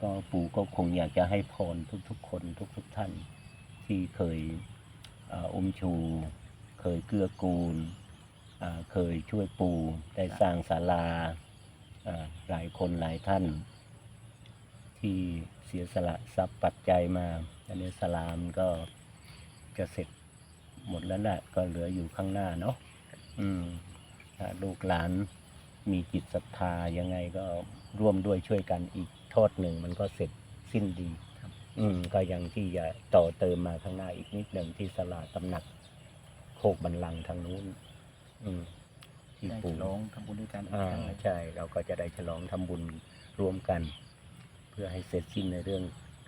ก็ปู่ก็คงอยากจะให้พรทุกๆ คนทุก ๆท่าน ที่เคยอาอมชู เคยเกื้อกูลเคยช่วยปู่ได้สร้างศาลาหลายคนหลายท่าน ที่เสียสละทรัพย์ปัจจัยมาอันนี้สลามก็จะเสร็จหมดแล้วแหละก็เหลืออยู่ข้างหน้าเนาะอืมลูกหลานมีจิตศรัทธายังไงก็ร่วมด้วยช่วยกันอีก โทษหนึ่งมันก็เสร็จสิ้นดีอืมก็ยังที่จะต่อเติมมาข้างหน้าอีกนิดหนึ่งที่สลาตำหนัก โคกบันลังก์ทางนู้น อืมที่ได้ปู่ฉลองทำบุญด้วยกันอีกอ่าครั้งหนึ่งใช่ เราก็จะได้ฉลองทำบุญรวมกัน เพื่อให้เสร็จสิ้นในเรื่อง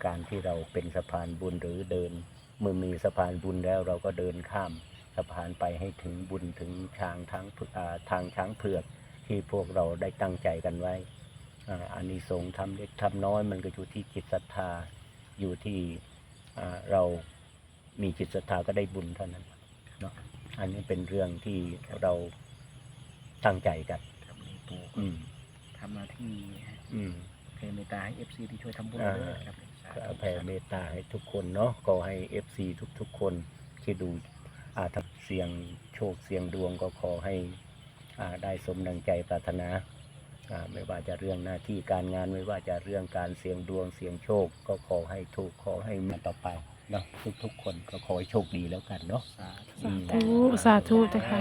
การที่เราเป็นสะพานบุญหรือเดินเมื่อมีสะพานบุญแล้วเราก็เดินข้ามสะพานไปให้ถึงบุญถึงทางทางอ่าทางช้างเผือกที่พวกเราได้ตั้งใจกันไว้ อ่าอานิสงส์ทำเล็กทำน้อย มันก็อยู่ที่จิตศรัทธาอยู่ที่อ่าเรามีจิตศรัทธาก็ได้บุญเท่านั้นเนาะอันนี้เป็นเรื่องที่เราตั้งใจกันครับนี่ปู่อืมทำหน้าที่อืมแผ่เมตตาให้เอฟซีที่ช่วยทำบุญอ่าด้วยครับสาก็ธุแผ่เมตตาให้ทุกคนเนาะก็ให้เอฟซีทุก ๆ คนที่ดูอาทัเสียงโชคเสียงดวงก็ขอให้อ่าได้สมดังใจปรารถนาอ่า ไม่ว่าจะเรื่องหน้าที่การงานไม่ว่าจะเรื่องการเสียงดวงเสียงโชค ก็ขอให้ถูกขอให้มาต่อไปเนาะทุกๆคนก็ขอให้โชคดีแล้วกันเนาะสาธุอืมสาธุสาธุเจ้าค่ะ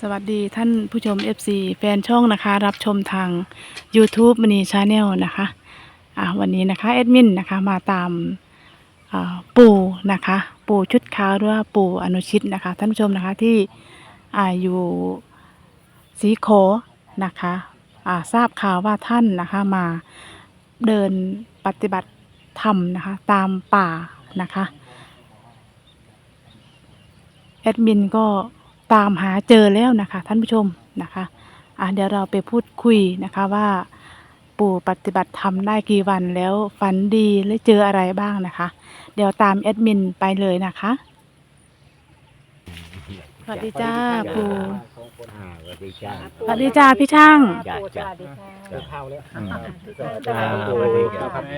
สวัสดีท่านผู้ชม FC แฟนช่องนะคะ รับชมทาง YouTube มณีชาแนลนะคะอ่าวันนี้นะคะแอดมินนะคะมาตามอ่าปู่นะคะ ปู่ชุดขาวหรือว่าปู่อนุชิตนะคะ ท่านผู้ชมนะคะที่อ่าอยู่สีโข นะคะอาทราบข่าวว่าท่านนะคะมาเดินปฏิบัติธรรมนะคะตามป่านะคะแอดมินก็ตามหาเจอแล้วนะคะ ท่านผู้ชมนะคะอะเดี๋ยวเราไปพูดคุยนะคะว่าปู่ปฏิบัติธรรมได้กี่วันแล้วฝันดีหรือเจออะไรบ้างนะคะ เดี๋ยวตามแอดมินไปเลยนะคะสวัสดีจ้าปู่ อ่าสวัสดีจ้า สวัสดีจ้าพี่ช่าง จ้าจ้าเกิดข้าวแล้วอืม จ้าสวัสดีครับกาแฟ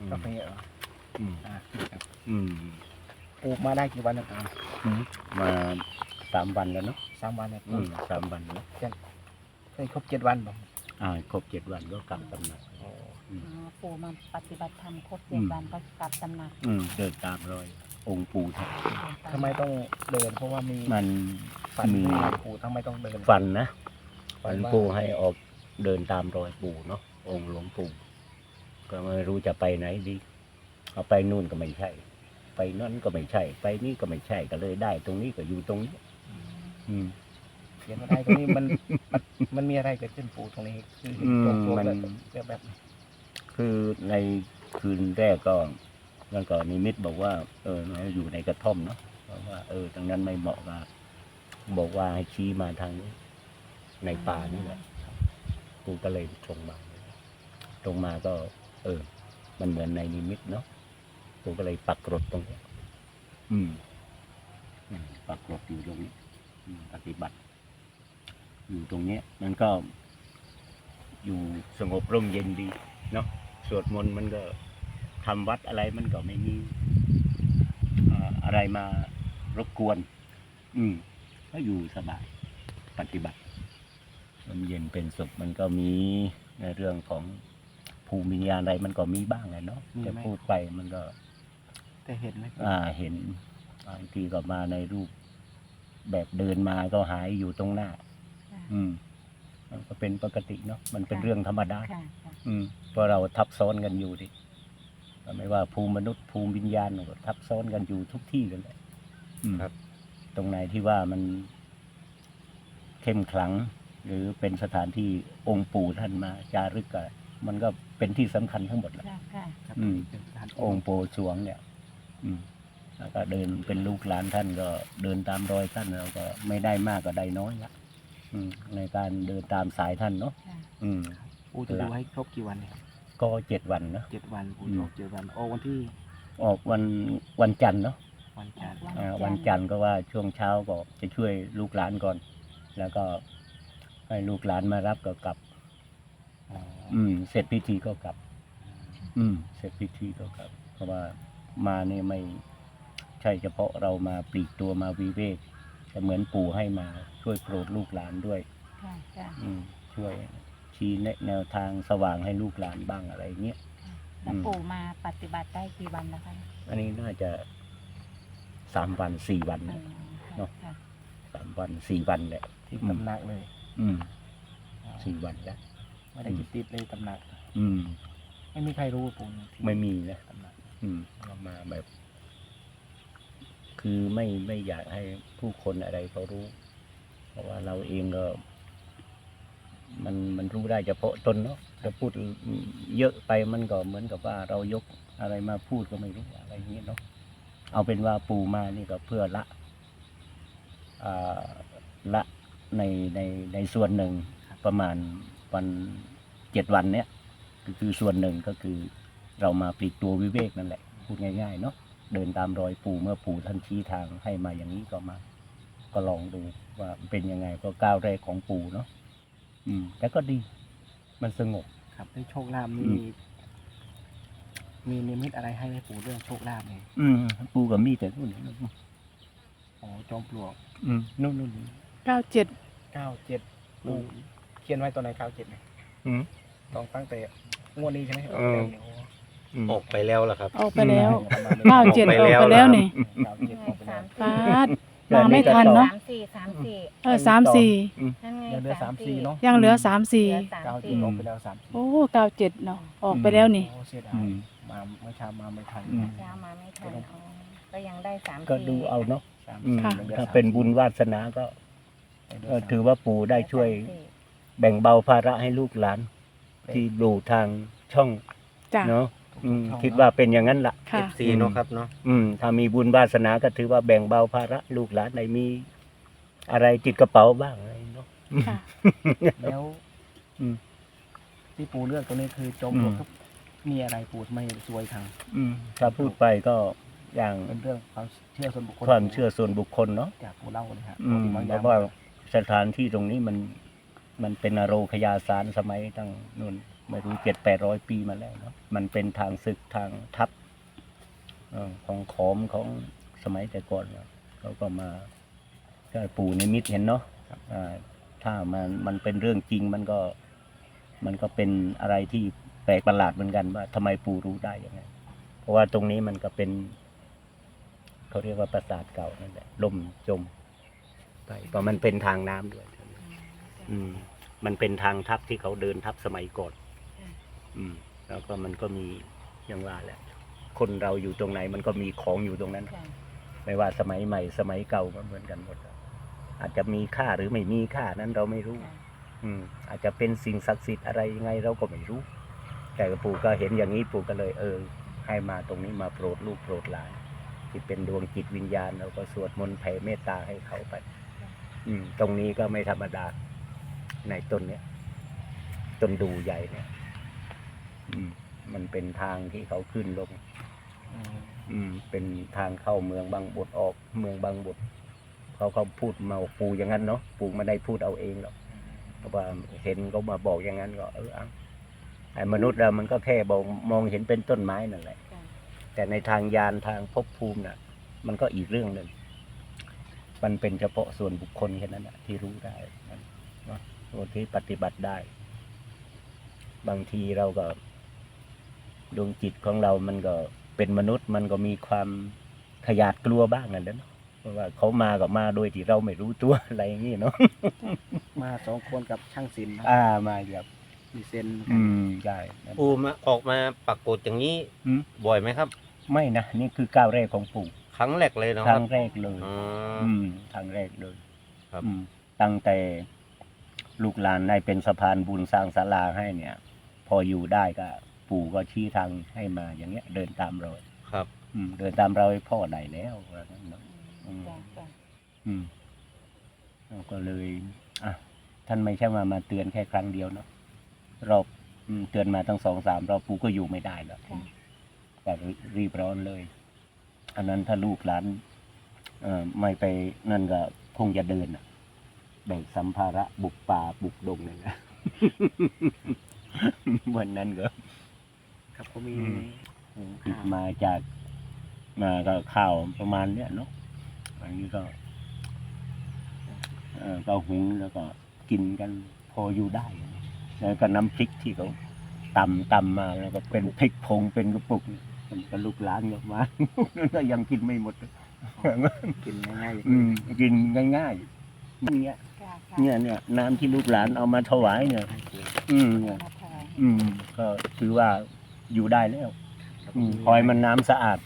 อืมกาแฟเหรออืมอ่าครับอืมปลูกมาได้กี่วันแล้วอ่ามาสามวันแล้วเนาะสามวันแล้วอืมสามวันแล้วเคยครบเจ็ดวันบ่อ่าครบเจ็ดวันก็กลับตำหนัก อ๋ออืมอ๋อปู่มาปฏิบัติธรรมครบอืเจ็ดมวันก็กลับตำหนักอืมเดินตามรอย องค์ปู่ท่านทำไมต้องเดินเพราะว่ามีมัน ฝันมีว่าปู่ทำไมต้องเดิน ฝันนะฝัฝันนว่า ปู่ให้ออกเดินตามรอยปู่เนาะองค์หลวงปู่ก็ไม่รู้จะไปไหนดี เอาไปนู่นก็ไม่ใช่ ไปนั่นก็ไม่ใช่ ไปนี่ก็ไม่ใช่ก็เลยได้ ตรงนี้ก็อยู่ตรงนี้อืมเขียนมาได้ตรงนี้มันมันมันมีอะไรเกิดขึ้นปู่ตรงนี้คือเห็นอืมตรงตัวมัน แบบแบบคือในคืนแรกก็มันก็นิมิตบอกว่า เออเราอยู่ในกระท่อมเนาะเพราะว่า เออตรงนั้นไม่เหมาะกับ บอกว่าให้ชี้มาทางนี้ ในป่านี่แหละกูก็เลยตรงมาตรงมาก็ เออ มันเหมือนในนิมิตเนาะกูก็เลยปักกรดตรงนี้อืมอืมปักกรดอยู่ตรงนี้อืมปฏิบัติ อยู่ตรงเนี้ย มันก็ อยู่สงบร่มเย็นดีเนาะสวดมนต์มันก็ทำวัดอะไรมันก็ไม่มีอ่าอะไรมารบกวน อืม ก็อยู่สบาย ปฏิบัติลมเย็นเป็นสุขมันก็มีในเรื่องของภูมิวิญญาณอะไรมันก็มีบ้างแหละเนาะแต่พูดไปมันก็ แต่เห็นไหมอ่าเห็นบางทีก็มาในรูป แบบเดินมาก็หายอยู่ตรงหน้าอืม มันก็เป็นปกติเนาะมันเป็นเรื่องธรรมดา ค่ะค่ะอืมเพราะเราทับซ้อนกันอยู่ดิไม่ว่าภูมิมนุษย์ภูมิวิญญาณก็ทับซ้อนกันอยู่ทุกที่กันเลยอืมครับ ตรงไหนที่ว่ามันเข้มขลัง หรือเป็นสถานที่องค์ปู่ท่านมาจารึกอะมันก็เป็นที่สำคัญทั้งหมดแหละ ค่ะค่ะ ครับอืม เป็นสถานที่องค์โปสวงเนี่ย อืมแล้วก็เดินเป็นลูกหลานท่านก็เดินตามรอยท่านเราก็ไม่ได้มากก็ได้น้อยละอืม ในการเดินตามสายท่านเนาะค่ะ อืม ปู่จะดูให้ครบกี่วันเนี่ยครับก็เจ็ดวันเนาะ เจ็ดวันปู่อืมจะออกเจ็ดวัน โอ้วันที่ออกวันวันจันทร์เนาะ วันจันทร์อ่าวันจันทร์ก็ว่าช่วงเช้าก็จะช่วยลูกหลานก่อน แล้วก็ให้ลูกหลานมารับก็กลับ อ๋ออืม เสร็จพิธีก็กลับ อืม เสร็จพิธีก็กลับ เพราะว่ามาเนี่ยไม่ใช่เฉพาะเรามาปลีกตัวมาวิเวกแต่เหมือนปู่ให้มาช่วยโปรดลูกหลานด้วย ค่ะจ้ะอืม ช่วยชี้แนะแนวทางสว่างให้ลูกหลานบ้างอะไรเงี้ย แล้วอืมปู่มาปฏิบัติได้กี่วันแล้วคะ อันนี้น่าจะ สามวันสี่วันอืนะมเนอะค่ะสามวันสี่วันแหละ ที่ตำหนักเลยอืมสี่วันแล้ว ไม่ได้ยึดติดเลยตำหนัก อืม ไม่มีใครรู้ปู่ที่ไม่มีนะ ตำหนักอืมเรามาแบบ คือไม่ไม่อยากให้ผู้คนอะไรเขารู้ เพราะว่าเราเองก็ มันมันรู้ได้เฉพาะตนเนาะจะพูดเยอะไปมันก็เหมือนกับว่าเรายกอะไรมาพูดก็ไม่รู้อะไรอย่างเงี้ยเนาะ เอาเป็นว่าปูมานี่ก็เพื่อละอ่าละในในในส่วนหนึ่งประมาณวันเจ็ดวันเนี้ยก็คือส่วนหนึ่งก็คือเรามาปลีกตัววิเวกนั่นแหละ พูดง่ายๆเนาะเดินตามรอยปู่เมื่อปู่ท่านชี้ทางให้มาอย่างนี้ก็มา ก็ลองดูว่าเป็นยังไงก็ก้าวแรกของปู่เนาะอืมแต่ก็ดี มันสงบครับได้โชคลาภอืมี มีนิมิตอะไรให้ไหมปู่เรื่องโชคลาภเนี่ยอืมปู่กับมีแต่นู่นอ๋อจอมปลวกอืมนู่นนู่นเก้าเจ็ดเก้าเจ็ดปู่เขียนไว้ตอนไหนเก้าเจ็ดเนี่ยอืมตอนตั้งแต่งวดนี้ใช่ไหมเออ ออกไปแล้วล่ะครับ ออกไปแล้วเก้าเจ็ดออกไปแล้วนี่เก้าเจ็ดออกไปแล้ว ฟาดมาไม่ทันเนาะสามสี่สามสี่เออสามสี่นั่นไงยังเหลือสามสี่เนาะยังเหลือสามสี่เก้าเจ็ดออกไปแล้วสามสี่โอ้เก้าเจ็ดเนาะออกไปแล้วนี่ โอ้เสียดาอืม มาเมื่อเช้ามาไม่ทันอืม เช้ามาไม่ทันอ๋อก็ยังได้สามก็สี่ดูเอาเนาะสามอืมสี่ค่ะยังหลือถ้าสมเป็นบุญวาสนาก็ยังเหลืก็สามถือว่าปู่ได้ช่วยสามสี่แบ่งเบาภาระให้ลูกหลาน ที่ดูทางช่องจ้ะ เนาะอืมช่องคิดว่าเป็นอย่างนั้นล่ะ ค่ะ FC เนาะครับเนาะ อืม ถ้ามีบุญวาสนาก็ถือว่าแบ่งเบาภาระลูกหลานในมี อะไรติดกระเป๋าบ้างอะไรเนาะ ค่ะ แล้วอืม ที่ปู่เลือกตัวนี้คือจอมอืมปลวกครับ มีอะไรปู่ทำไมสวยทางอืมถ้าพูดไปก็อย่างเป็นเรื่องความเชื่อส่วนบุคคลความเชื่อส่วนบุคคลเนาะจากปู่เล่าเลยครับอืมบางอเพย่างราะว่าสถานที่ตรงนี้มันมันเป็นอโรคยาสารสมัยตั้งนู่นไม่รู้เจ็ดแปดร้อยปีมาแล้วเนาะมันเป็นทางศึกทางทัพเอ่อของขอมของสมัยแต่ก่อนเนาะเขาก็มาก็ปู่นิมิตเห็นเนาะอ่าถ้ามันมันเป็นเรื่องจริงมันก็มันก็เป็นอะไรที่ แปลกประหลาดเหมือนกันว่าทำไมปู่รู้ได้ยังไง เพราะว่าตรงนี้มันก็เป็นเขาเรียกว่าปราสาทเก่านั่นแหละล่มจม ไปเพราะมันเป็นทางน้ำด้วยอืม มันเป็นทางทัพที่เขาเดินทัพสมัยก่อนอืม แล้วก็มันก็มีอย่างว่าแหละ คนเราอยู่ตรงไหน มันก็มีของอยู่ตรงนั้นค่ะไม่ว่าสมัยใหม่ สมัยเก่าก็เหมือนกันหมด อาจจะมีค่าหรือไม่มีค่านั้นเราไม่รู้ค่ะอืม อาจจะเป็นสิ่งศักดิ์สิทธิ์อะไรยังไงเราก็ไม่รู้ แต่ปู่ก็เห็นอย่างนี้ปู่ก็เลยเออ ให้มาตรงนี้มาโปรดลูกโปรดหลานที่เป็นดวงจิตวิญญาณเราก็สวดมนต์แผ่เมตตาให้เขาไป อืม ตรงนี้ก็ไม่ธรรมดาในต้นเนี้ยต้นดูใหญ่เนี่ย อืม มันเป็นทางที่เขาขึ้นลง อืม เป็นทางเข้าเมืองบางบดออก เมืองบางบดเขาเขาพูดมาปู่อย่างนั้นเนาะปู่ไม่ได้พูดเอาเองหรอกเพราะว่าเห็นเขามาบอกอย่างนั้นก็เออ ไอ้มนุษย์เรามันก็แค่บอกมองเห็นเป็นต้นไม้นั่นแหละค่ะแต่ในทางยานทางภพภูมิน่ะ มันก็อีกเรื่องหนึ่ง มันเป็นเฉพาะส่วนบุคคลแค่นั้นนะที่รู้ได้นะเนาะคนที่ปฏิบัติได้ บางทีเราก็ดวงจิตของเรามันก็เป็นมนุษย์ มันก็มีความขยาดกลัวบ้างนั่นแหละเนาะเพราะว่าเขามาก็มาโดยที่เราไม่รู้ตัวอะไรอย่างนี้เนาะมาสองคนกับช่างศิลป์นะอ่ามาแบบ มีเซนอืมใช่นั่นปูมาออกมาปักกฏอย่างนี้อืมบ่อยไหมครับ ไม่นะนี่คือก้าวแรกของปู่ครั้งแรกเลยเนาะคครั้รับงแรกเลย อ๋ออืมครั้งแรกเลยครับ อืมตั้งแต่ลูกหลานได้เป็นสะพานบุญสร้างศาลาให้เนี่ย พออยู่ได้ก็ ปู่ก็ชี้ทางให้มาอย่างเงี้ย เดินตามรอยครับ อืม เดินตามรอยพ่อได้แล้วว่างั้นเนาะอืม จ้ะจ้ะอืมเราก็เลยอะท่านไม่ใช่มามาเตือนแค่ครั้งเดียวเนาะ รอบอืมเตือนมาตั้งสองสามรอบปู่ก็อยู่ไม่ได้แล้วค่ะ แต่รีบร้อนเลย อันนั้นถ้าลูกหลานเอ่อไม่ไปนั่นก็คงจะเดินน่ะแบกสัมภาระบุกป่าบุกดงเลยนะ วันนั้นก็ ครับเขามีอืมหุงผิดข้าวมาจากมาก็ข้าวประมาณเนี้ยเนาะอันนี้ก็เออก็หุงแล้วก็กินกันพออยู่ได้ แล้วก็น้ำพริกที่เขาตำตำมาแล้วก็เป็นพริกผงเป็นกระปุกมันก็ลูกหลานออกมาก็ยังกินไม่หมดกินง่ายๆอย่างอืนี้มกินง่ายๆเนี่ยค่ะค่ะเนี่ยเนี่ยน้ำที่ลูกหลานเอามาถวายเนี่ย อืมเนี่ยมาถวายอืม ก็ถือว่าอยู่ได้แล้วอืมคอยมันน้ำสะอาด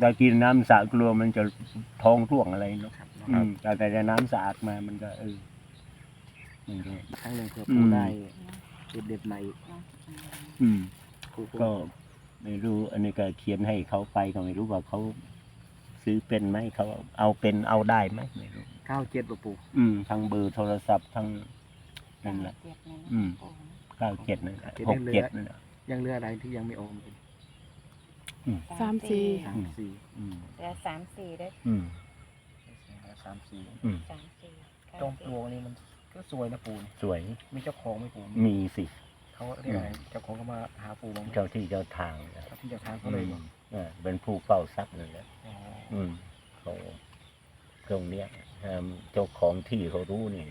ถ้ากินน้ำสะกลัวมันจะท้องร่วงอะไรเนาะครับอืมแต่แต่น้ำสะอาดมามันก็เออมั นก็ครั้งหนึ่งเพื่ออืปูมได้เด็ดเด็ดๆใหม่เนาะอืมอืมปูก็ไม่รู้ อันนี้ก็เขียนให้เขาไปก็ไม่รู้ว่าเขาซื้อเป็นไหมเขาเอาเป็นเอาได้ไหมไม่รู้ เก้าเจ็ดปูอืมทั้งเบอร์โทรศัพท์ทั้งนั่นแหละ เจ็ดเนี่ยนะอืม โอ้เก้าเจ็ดนั่นแหละหกเจ็ดนั่นแหละ ยังเหลืออะไรที่ยังไม่ออกอีกสามสี่ สามสี่อืม เหลือสามสี่ได้อืม สามสี่อืม สามสี่ เก้าจอมปสิบลวกนี่มัน ก็สวยนะปูนี่สวย มีเจ้าของไหมปูมีสิเขาเรียกอะไรเจ้าของก็มาหาปูบ้างไหมเจ้าที่เจ้าทางนะที่เจ้าทางเขาเลยบอกอ่าเป็นผู้เฝ้าทรัพย์นั่นแหละอ๋ออืมเขาตรงเนี้ยอ่าเจ้าของที่เขารู้นี่